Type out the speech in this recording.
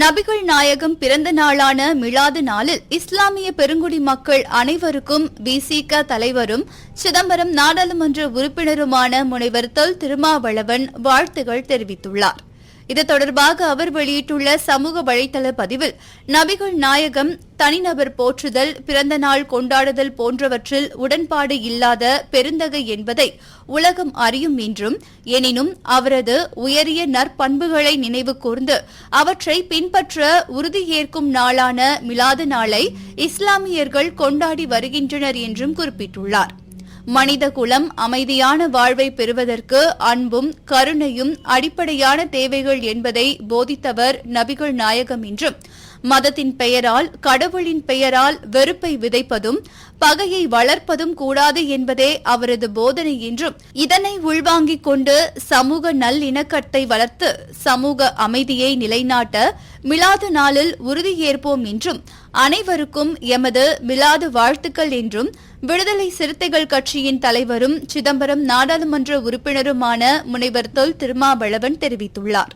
நபிகள் நாயகம் பிறந்த நாளான மிலாது நாளில் இஸ்லாமிய பெருங்குடி மக்கள் அனைவருக்கும் பிசிக தலைவரும் சிதம்பரம் நாடாளுமன்ற உறுப்பினருமான முனைவர் தொல் திருமாவளவன் வாழ்த்துகள் தெரிவித்துள்ளார். இது தொடர்பாக அவர் வெளியிட்டுள்ள சமூக வலைதள பதிவில் நபிகள் நாயகம் தனிநபர் போற்றுதல் பிறந்த நாள் கொண்டாடுதல் போன்றவற்றில் உடன்பாடு இல்லாத பெருந்தகை என்பதை உலகம் அறியும் என்றும் எனினும் அவரது உயரிய நற்பண்புகளை நினைவு கூர்ந்து அவற்றை பின்பற்ற உறுதியேற்கும் நாளான மிலாது நாளை இஸ்லாமியர்கள் கொண்டாடி வருகின்றனர் என்றும் குறிப்பிட்டுள்ளார். மனித குலம் அமைதியான வாழ்வை பெறுவதற்கு அன்பும் கருணையும் அடிப்படையான தேவைகள் என்பதை போதித்தவர் நபிகள் நாயகம் என்றும் மதத்தின் பெயரால் கடவுளின் பெயரால் வெறுப்பை விதைப்பதும் பகையை வளர்ப்பதும் கூடாது என்பதே அவரது போதனை என்றும் இதனை உள்வாங்கிக் கொண்டு சமூக நல்லிணக்கத்தை வளர்த்து சமூக அமைதியை நிலைநாட்ட மிலாது நாளில் உறுதியேற்போம் என்றும் அனைவருக்கும் எமது மிலாது வாழ்த்துக்கள் என்றும் விடுதலை சிறுத்தைகள் கட்சியின் தலைவரும் சிதம்பரம் நாடாளுமன்ற உறுப்பினருமான முனைவர் தொல் திருமாவளவன் தெரிவித்துள்ளார்.